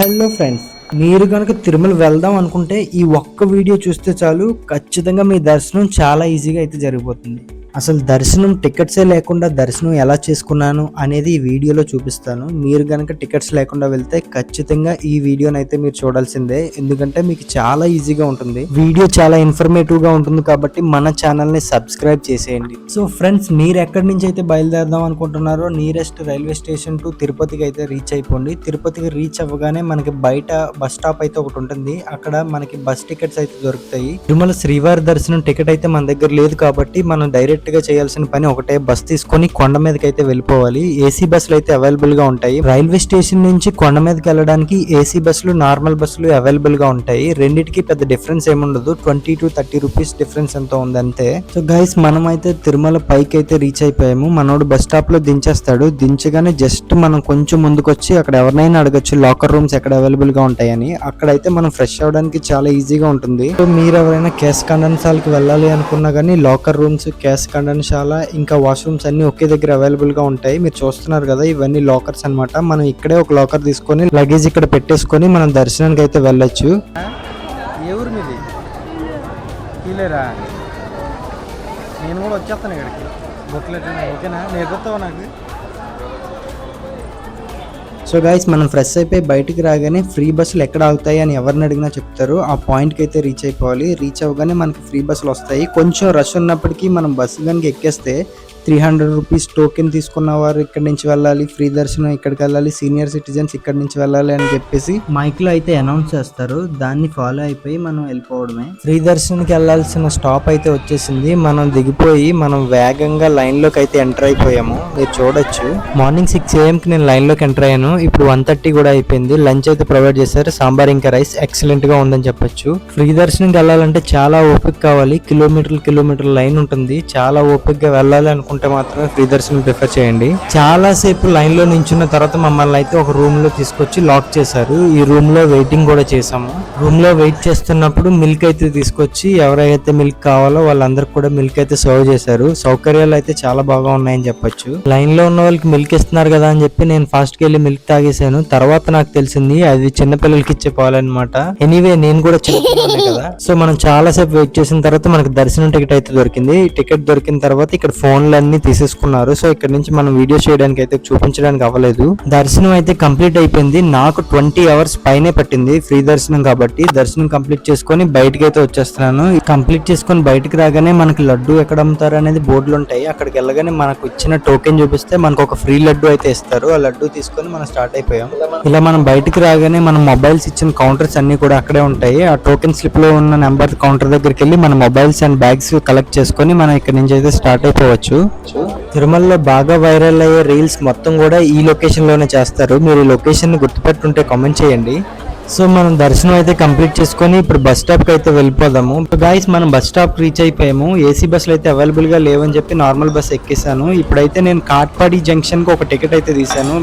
Hello friends మీరు కనుక తిరుమల వెళ్దాం అనుకుంటే ఈ ఒక్క వీడియో చూస్తే చాలు. ఖచ్చితంగా మీ దర్శనం చాలా ఈజీగా అయితే జరిగిపోతుంది. అసలు దర్శనం టికెట్సే లేకుండా దర్శనం ఎలా చేసుకున్నాను అనేది ఈ వీడియోలో చూపిస్తాను. మీరు కనుక టికెట్స్ లేకుండా వెళ్తే ఖచ్చితంగా ఈ వీడియోని అయితే మీరు చూడాల్సిందే. ఎందుకంటే మీకు చాలా ఈజీగా ఉంటుంది. వీడియో చాలా ఇన్ఫర్మేటివ్గా ఉంటుంది కాబట్టి మన ఛానల్ని సబ్స్క్రైబ్ చేసేయండి. సో ఫ్రెండ్స్ మీరు ఎక్కడి నుంచి అయితే బయలుదేరదాం అనుకుంటున్నారో నియరెస్ట్ రైల్వే స్టేషన్ టు తిరుపతికి అయితే రీచ్ అయిపోండి. తిరుపతికి రీచ్ అవ్వగానే మనకి బయట బస్ స్టాప్ అయితే ఒకటి ఉంటుంది. అక్కడ మనకి బస్ టికెట్స్ అయితే దొరుకుతాయి. తిరుమల శ్రీవారి దర్శనం టికెట్ అయితే మన దగ్గర లేదు కాబట్టి మనం డైరెక్ట్ గా చేయాల్సిన పని ఒకటే. బస్ తీసుకొని కొండ మీదకి అయితే వెళ్ళిపోవాలి. ఏసీ బస్సులు అయితే అవైలబుల్గా ఉంటాయి. రైల్వే స్టేషన్ నుంచి కొండ మీదకి వెళ్ళడానికి ఏసీ బస్సులు నార్మల్ బస్సులు అవైలబుల్గా ఉంటాయి. రెండింటికి పెద్ద డిఫరెన్స్ ఏముండదు twenty to thirty rupees difference ఎంత ఉంది అంతే. సో గైస్ మనం అయితే తిరుమల పైకి అయితే రీచ్ అయిపోయాము. మనోడు బస్ స్టాప్లో దించేస్తాడు. దించగానే జస్ట్ మనం కొంచెం ముందుకొచ్చి అక్కడ ఎవరినైనా అడగచ్చు లాకర్ రూమ్స్ ఎక్కడ అవైలబుల్గా ఉంటాయని. అక్కడైతే మనం ఫ్రెష్ అవడానికి చాలా ఈజీగా ఉంటుంది. సో మీరు ఎవరైనా కేస్ కండన్సాలకి వెళ్ళాలి అనుకున్నా కానీ లాకర్ రూమ్స్ క్యాష్ కండన్శాల ఇంకా వాష్రూమ్స్ అన్ని ఒకే దగ్గర అవైలబుల్గా ఉంటాయి. మీరు చూస్తున్నారు కదా ఇవన్నీ లాకర్స్ అన్నమాట. మనం ఇక్కడే ఒక లాకర్ తీసుకొని లగేజ్ ఇక్కడ పెట్టేసుకొని మనం దర్శనానికి అయితే వెళ్ళొచ్చు. ఎవరు మీది? లేరా నేను కూడా వచ్చేస్తాను ఇక్కడికి. బుక్లెట్ ఓకేనా? నేర్పుతావా నాకు? సో గైస్ మనం ఫ్రెష్ అయిపోయి బయటికి రాగానే ఫ్రీ బస్సులు ఎక్కడ ఆగుతాయి అని ఎవరిని అడిగినా చెప్తారు. ఆ పాయింట్కి అయితే రీచ్ అయిపోవాలి. రీచ్ అవ్వగానే మనకి ఫ్రీ బస్సులు వస్తాయి. కొంచెం రష్ ఉన్నప్పటికీ మనం బస్సు కనుక ఎక్కేస్తే త్రీ హండ్రెడ్ రూపీస్ టోకెన్ తీసుకున్న వారు ఇక్కడి నుంచి వెళ్ళాలి. ఫ్రీ దర్శనం ఇక్కడికి వెళ్ళాలి. సీనియర్ సిటిజన్స్ ఇక్కడి నుంచి వెళ్ళాలి అని చెప్పేసి మైక్లో అయితే అనౌన్స్ చేస్తారు. దాన్ని ఫాలో అయిపోయి మనం వెళ్ళిపోవడమే. ఫ్రీ దర్శనంకి వెళ్ళాల్సిన స్టాప్ అయితే వచ్చేసింది. మనం దిగిపోయి మనం వేగంగా లైన్లోకి అయితే ఎంటర్ అయిపోయాము. మీరు చూడొచ్చు. మార్నింగ్ సిక్స్ ఏఎం కి నేను లైన్లోకి ఎంటర్ అయ్యాను. ఇప్పుడు వన్ థర్టీ కూడా అయిపోయింది. లంచ్ అయితే ప్రొవైడ్ చేశారు. సాంబార్ ఇంకా రైస్ ఎక్సలెంట్గా ఉందని చెప్పొచ్చు. ఫ్రీ దర్శనంకి వెళ్ళాలంటే చాలా ఓపిక కావాలి. కిలోమీటర్లు కిలోమీటర్ లైన్ ఉంటుంది. చాలా ఓపిక గా వెళ్ళాలి అనుకుంటే మాత్రమే ఫ్రీ దర్శనం ప్రిఫర్ చేయండి. చాలా సేపు లైన్లో నించున్న తర్వాత మమ్మల్ని అయితే ఒక రూమ్లో తీసుకొచ్చి లాక్ చేశారు. ఈ రూమ్లో వెయిటింగ్ కూడా చేసాము రూమ్లో వెయిట్ చేస్తున్నప్పుడు మిల్క్ అయితే తీసుకొచ్చి ఎవరైతే మిల్క్ కావాలో వాళ్ళందరికి కూడా మిల్క్ అయితే సర్వ్ చేశారు. సౌకర్యాలు అయితే చాలా బాగా ఉన్నాయని చెప్పొచ్చు. లైన్లో ఉన్న వాళ్ళకి మిల్క్ ఇస్తున్నారు కదా అని చెప్పి నేను ఫాస్ట్కి వెళ్ళి మిల్క్ తాగేశాను. తర్వాత నాకు తెలిసింది అది చిన్నపిల్లలకి ఇచ్చే పాలనమాట ఎనీవే నేను కూడా చిన్న కదా. సో మనం చాలా సేపు వెయిట్ చేసిన తర్వాత మనకు దర్శనం టికెట్ అయితే దొరికింది. టికెట్ దొరికిన తర్వాత ఇక్కడ ఫోన్లు అన్ని తీసేసుకున్నారు. సో ఇక్కడ నుంచి మనం వీడియో చేయడానికి అయితే చూపించడానికి అవ్వలేదు. దర్శనం అయితే కంప్లీట్ అయిపోయింది. నాకు ట్వంటీ అవర్స్ పైనే పట్టింది ఫ్రీ దర్శనం కాబట్టి. దర్శనం కంప్లీట్ చేసుకొని బయటకి అయితే వచ్చేస్తున్నాను. కంప్లీట్ చేసుకొని బయటకు రాగానే మనకి లడ్డు ఎక్కడ అమ్ముతారు అనేది బోర్డులు ఉంటాయి అక్కడికి వెళ్ళగానే మనకు ఇచ్చిన టోకెన్ చూపిస్తే మనకు ఒక ఫ్రీ లడ్డు అయితే ఇస్తారు. ఆ లడ్డు తీసుకొని మనం స్టార్ట్ అయిపోయాం. ఇలా మనం బయటికి రాగానే మన మొబైల్స్ ఇచ్చిన కౌంటర్స్ అన్ని కూడా అక్కడే ఉంటాయి. ఆ టోకెన్ స్లిప్లో ఉన్న నెంబర్ కౌంటర్ దగ్గరికి వెళ్ళి మన మొబైల్స్ అండ్ బ్యాగ్స్ కలెక్ట్ చేసుకొని మనం ఇక్కడ నుంచి అయితే స్టార్ట్ అయిపోవచ్చు. తిరుమలలో బాగా వైరల్ అయ్యే రీల్స్ మొత్తం కూడా ఈ లొకేషన్లోనే చేస్తారు. మీరు ఈ లొకేషన్ గుర్తుపెట్టుంటే కామెంట్ చేయండి. సో మనం దర్శనం అయితే కంప్లీట్ చేసుకొని ఇప్పుడు బస్ స్టాప్కి అయితే వెళ్ళిపోదాము. గాయస్ మనం బస్ స్టాప్ రీచ్ అయిపోయాము. ఏసీ బస్సులు అయితే అవైలబుల్గా లేవని చెప్పి నార్మల్ బస్ ఎక్కేసాను ఇప్పుడైతే నేను కాట్పాడి జంక్షన్కి ఒక టికెట్ అయితే తీసాను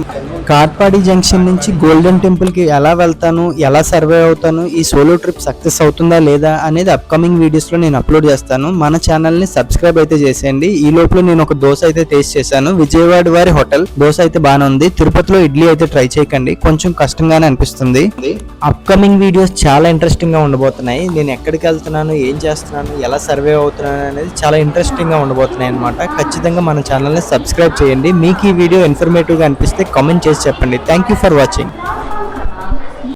కాట్పాడి జంక్షన్ నుంచి గోల్డెన్ టెంపుల్కి ఎలా వెళ్తాను ఎలా సర్వే అవుతాను ఈ సోలో ట్రిప్ సక్సెస్ అవుతుందా లేదా అనేది అప్కమింగ్ వీడియోస్లో నేను అప్లోడ్ చేస్తాను. మన ఛానల్ని సబ్స్క్రైబ్ అయితే చేసేయండి. ఈ లోపల నేను ఒక దోశ అయితే టేస్ట్ చేశాను. విజయవాడ వారి హోటల్ దోశ అయితే బాగానే ఉంది. తిరుపతిలో ఇడ్లీ అయితే ట్రై చేయకండి. కొంచెం కష్టంగానే అనిపిస్తుంది. అప్కమింగ్ వీడియోస్ చాలా ఇంట్రెస్టింగ్గా ఉండబోతున్నాయి. నేను ఎక్కడికి వెళ్తున్నాను ఏం చేస్తున్నాను ఎలా సర్వే అవుతున్నాను అనేది చాలా ఇంట్రెస్టింగ్గా ఉండబోతున్నాయి అనమాట ఖచ్చితంగా మన ఛానల్ని సబ్స్క్రైబ్ చేయండి. మీకు ఈ వీడియో ఇన్ఫర్మేటివ్గా అనిపిస్తే కామెంట్ చేసి చెప్పండి. Thank you for watching